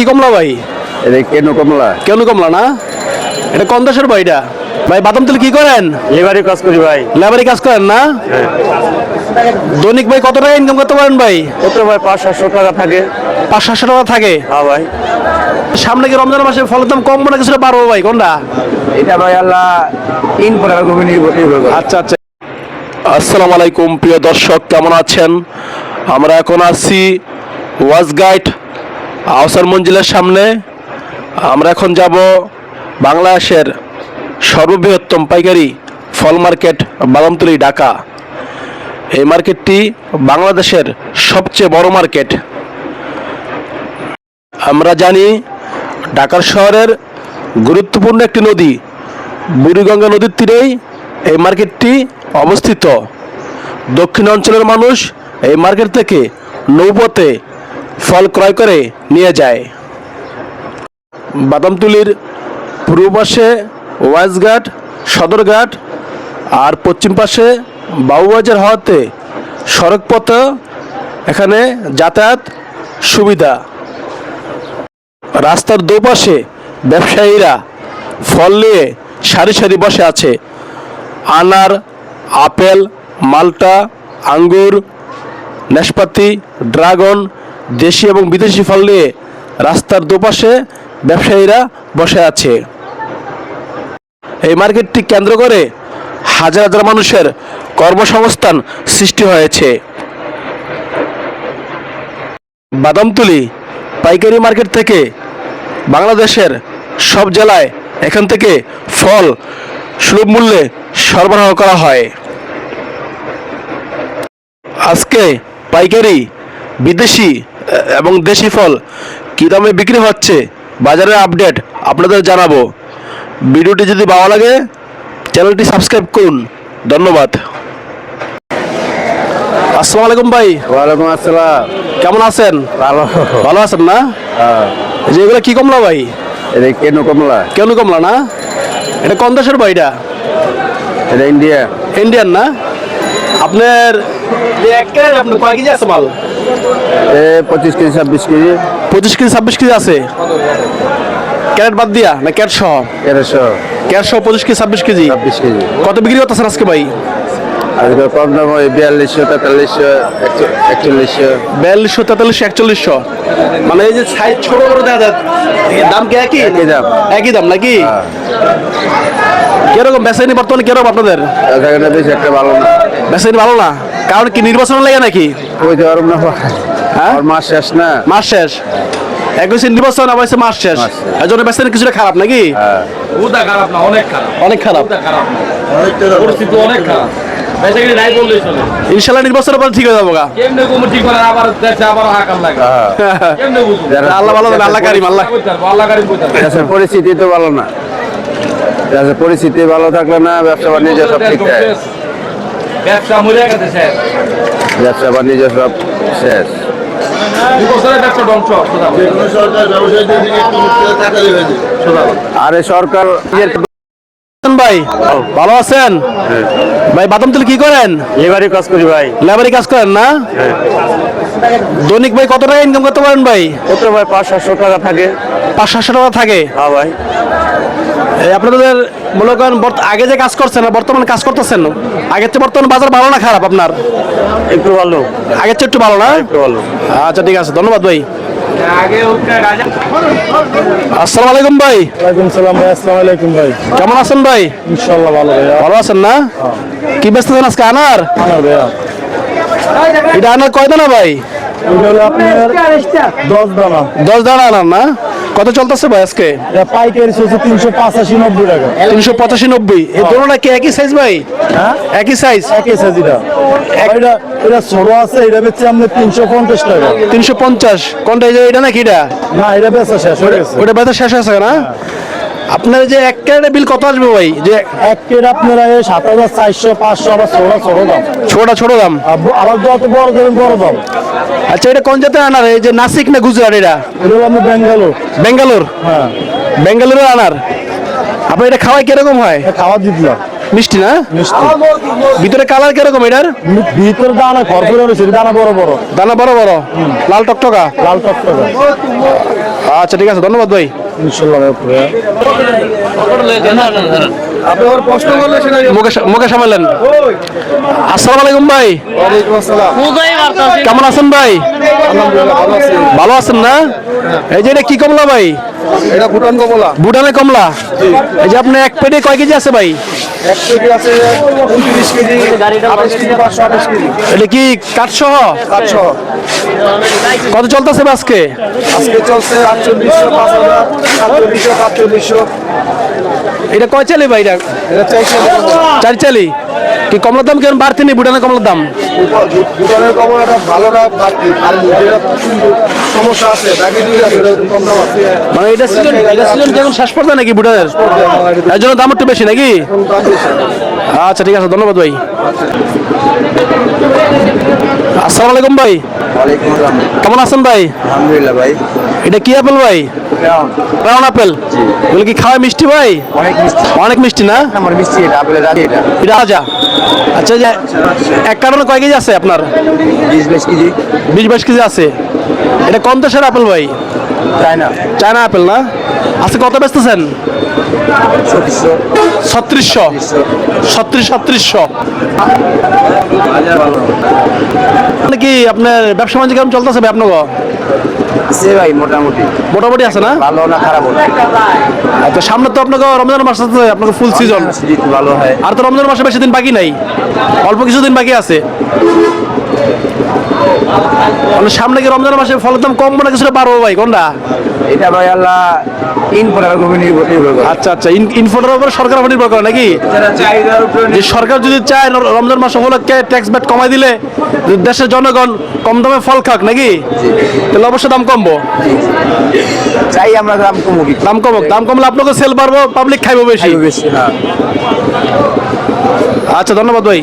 কি কমলা ভাই? এটা কেন কমলা। কেন কমলা না? এটা কোন দেশের ভাই এটা? ভাই বাদাম তুলে কি করেন? লেবারি কাজ করি ভাই। লেবারি কাজ করেন না? দৈনিক ভাই কত টাকা ইনকাম করতে পারেন ভাই? কত ভাই? পাঁচ সাতশো টাকা থাকে। পাঁচ সাতশো টাকা থাকে? হ্যাঁ ভাই। সামনে কি রমজান মাসে ফলের দাম কম না কিছুটা বাড়বো ভাই? কোনটা? এটা ভাই আল্লাহ তিন। আচ্ছা আচ্ছা। আসসালামু আলাইকুম প্রিয় দর্শক কেমন আছেন? আমরা এখন আছি ওয়াজ গাইড আওসার মঞ্জিলের সামনে আমরা এখন যাব বাংলাদেশের সর্ববৃহত্তম পাইকারি ফল মার্কেট বাদামতলি, ঢাকা। এই মার্কেটটি বাংলাদেশের সবচেয়ে বড় মার্কেট। আমরা জানি ঢাকার শহরের গুরুত্বপূর্ণ একটি নদী, বুড়িগঙ্গা নদীর তীরেই এই মার্কেটটি অবস্থিত। দক্ষিণ অঞ্চলের মানুষ এই মার্কেট থেকে নৌপথে ফল ক্রয় করে নিয়ে যায়। বাদামতুলির পূর্ব পাশে ওয়াইজঘাট, সদরঘাট আর পশ্চিম পাশে বাবুবাজার হওয়াতে সড়ক পথে এখানে যাতায়াত সুবিধা। রাস্তার দুপাশে ব্যবসায়ীরা ফল নিয়ে সারি সারি বসে আছে। আনার, আপেল, মাল্টা, আঙ্গুর, নাশপাতি, ড্রাগন দেশি এবং বিদেশি ফল নিয়ে রাস্তার দুপাশে ব্যবসায়ীরা বসে আছে। এই মার্কেটটি কেন্দ্র করে হাজার হাজার মানুষের কর্মসংস্থান সৃষ্টি হয়েছে। বাদামতুলি পাইকারি মার্কেট থেকে বাংলাদেশের সব জেলায় এখান থেকে ফল সুলভ মূল্যে সরবরাহ করা হয়। আজকে পাইকারি বিদেশি এবং দেশি ফল কী দামে বিক্রি হচ্ছে? বাজারের আপডেট আপনাদের জানাব। ভিডিওটি যদি ভালো লাগে চ্যানেলটি সাবস্ক্রাইব করুন। ধন্যবাদ। আসসালামু আলাইকুম ভাই। ওয়ালাইকুম আসসালাম। কেমন আছেন? ভালো। ভালো আছেন না? হ্যাঁ। এই যে এগুলো কি কমলা ভাই? এটা কেন কমলা? কেন কমলা না? এটা কোন দেশের ভাই এটা? এটা ইন্ডিয়া ইন্ডিয়ান না? আপনার আপনার কয় কেজি আছে মাল? পঁচিশ কেজি ছাব্বিশ কেজি। পঁচিশ কেজি ছাব্বিশ কেজি আছে? ক্যারেট বাদ দিয়া না ক্যারেট সহ? তেরোশো ক্যারেট সহ। পঁচিশ কেজি ছাব্বিশ কেজি? ছাব্বিশ কেজি। কত বিক্রি করতেছেন আজকে ভাই? আজকে কম দাম হয় বিয়াল্লিশশো তেতাল্লিশশো একচো- একচল্লিশশো। বিয়াল্লিশশো তেতাল্লিশশো একচল্লিশশো? মানে এই যে সাইজ ছোট বড় দেখা যায় দাম কি একই? একই দাম। একই দাম নাকি? কীরকম বেসাইনি বর্তমানে কীরকম আপনাদের? বেশি একটা ভালো না। বেসাইনি ভালো না? কারণ কি নির্বাচন লাগে নাকি? পারব না। মাস শেষ না? মাস শেষ। একুশে নির্বাচন আবার মাস শেষ। জন্য কিছুটা খারাপ নাকি? হ্যাঁ। খারাপ না অনেক খারাপ। অনেক খারাপ। ওটা খারাপ না। পরিস্থিতি অনেক খারাপ। বেচাকিরি নাই বললেই চলে। ইনশাল্লাহ নির্বাচনের পর ঠিক হয়ে যাব গা হ্যাঁ। আল্লাহ ভালো আল্লাহ কারিম পরিস্থিতি তো ভালো না। পরিস্থিতি ভালো থাকলে না ব্যবসা বাণিজ্য সব ঠিক থাকে ব্যবসা মরে গেছে ব্যবসা বাণিজ্য সব শেষ। আরে সরকার ভাই ভালো আছেন? ভাই বাদাম তুলে কি করেন? লেবারি কাজ করি ভাই। লেবারি কাজ করেন না? দৈনিক ভাই কত টাকা ইনকাম করতে পারেন ভাই? কত ভাই? পাঁচ সাতশো টাকা থাকে। পাঁচ সাতশো টাকা থাকে? হ্যাঁ ভাই। আপনাদের মনে করেন আগে যে কাজ করছেন বর্তমানে কাজ করতেছেন আগের চেয়ে বর্তমান বাজার ভালো না খারাপ আপনার? একটু ভালো। আগের চেয়ে একটু ভালো না? একটু ভালো। আচ্ছা ঠিক আছে ধন্যবাদ ভাই। আসসালামু আলাইকুম ভাই। ওয়ালাইকুম সালাম ভাই আসসালামু আলাইকুম ভাই। কেমন আছেন ভাই? ইনশাল্লাহ ভালো আছেন না? কি ব্যস্ত আছেন আজকে আনার? এটা আনার কয় দানা ভাই দশ দানা। দশ দানা আনার না? কত চলতেছে ভাই আজকে? পাইকারি চলছে তিনশো পঁচাশি নব্বই টাকা। তিনশো পঁচাশি নব্বই। এই দোনোটা কি একই সাইজ ভাই? হ্যাঁ? একই সাইজ একই সাইজ এটা। এটা এটা ছোট আছে এটা বেচছে আমরা তিনশো পঞ্চাশ টাকা। তিনশো পঞ্চাশ। কোনটা এটা নাকি এটা? না এটা বেচা শেষ হয়ে গেছে। ওটা বেচা শেষ আছে না? আপনার যে এক ক্যারেটের বিল কত আসবে ভাই? যে এক কেট আপনারা এই সাত হাজার চারশো পাঁচশো আবার ছোট ছোট দাম। ছোটটা ছোট দাম? আবার যত বড় দেবেন বড় দাম। আচ্ছা এটা কোন জাতের আনার? এই যে নাসিক না গুজরাট এটা? হলো আপনার বেঙ্গালোর বেঙ্গালোর হ্যাঁ। বেঙ্গালোরের আনার? আপনার এটা খাওয়াই কীরকম হয়? খাওয়া দিতলাম মিষ্টি না? মিষ্টি। ভিতরে কালার কীরকম এটার? ভিতরে দানা খরপুরে রয়েছে দানা বড় বড়। দানা বড় বড়? লাল টকটকা? লাল টকটকা। আচ্ছা ঠিক আছে ধন্যবাদ ভাই। ইনশাল্লাহ মুখে সামালেন আসসালামু আলাইকুম ভাই। কেমন আছেন ভাই? ভালো আছেন না? এই যে এটা কি কমলা ভাই? এটা ভুটান কমলা। ভুটানের কমলা। এই যে আপনি এক পেটে কয় কেজি আছে ভাই? এটা কি কাঠসহ? সাতশো কত চলতেছে আজকে? আজকে চলছে আটচল্লিশশো পাঁচ হাজার। সাতচল্লিশশো সাতচল্লিশশো এটা কয় চালি ভাই এটা? চার চালি। কি কমলার দাম কেমন বাড়তি নেই ভুটানের কমলার দাম? ভুটানের কমলাটা ভালো বাড়তি। আর সমস্যা আছে বাকি দুই আছে ওটা কম দাম আছে। মানে এটা সিজন এটা সিজন যখন শেষ পর্যায়ে নাকি ভুটানের? এর জন্য দাম একটু বেশি নাকি? আচ্ছা ঠিক আছে ধন্যবাদ ভাই। আসসালামু আলাইকুম ভাই। কেমন আছেন ভাই? আলহামদুলিল্লাহ ভাই। এটা কি আপেল ভাই? Brown apple? এগুলো কি খাওয়া মিষ্টি ভাই? অনেক মিষ্টি। অনেক মিষ্টি না? আমার মিষ্টি এটা আপেলের রাজি এটা। এটা আজা আচ্ছা যে এক কারণে কয় কেজি আছে আপনার? বিশ বাইশ কেজি। বিশ বাইশ কেজি আছে। এটা কম দেশের আপেল ভাই? চায়না। চায়না আপেল না? আজকে কত বেচতেছেন? ছত্রিশশো। ছত্রিশশো। ছত্রিশ ছত্রিশশো। মানে কি আপনার ব্যবসা বাণিজ্য কেমন চলতেছে ভাই সে ভাই মোটামুটি। মোটামুটি আছে না? ভালো না খারাপ আচ্ছা সামনে তো আপনাকে রমজান মাস আছে আপনাকে ফুল সিজন ভালো হয়। আর তো রমজান মাসে বেশি দিন বাকি নাই। অল্প কিছুদিন বাকি আছে। সামনে কি রমজান মাসে ফলের দাম কম না কিছুটা বাড়বো ভাই? কোনটা? এটা ভাই আল্লাহ পরের উপর নির্ভর করে। আচ্ছা আচ্ছা ইনফোটার উপর সরকার নির্ভর করে নাকি? যে সরকার যদি চায় রমজান মাস উপলক্ষে ট্যাক্স ব্যাট কমাই দিলে দেশের জনগণ কম দামে ফল খাক নাকি? তাহলে অবশ্যই দাম কমবো। চাই আমরা দাম কমুকি দাম কমক দাম কমলে আপনাকে সেল বাড়বো পাবলিক খাইবো বেশি। বেশি হ্যাঁ। আচ্ছা ধন্যবাদ ভাই।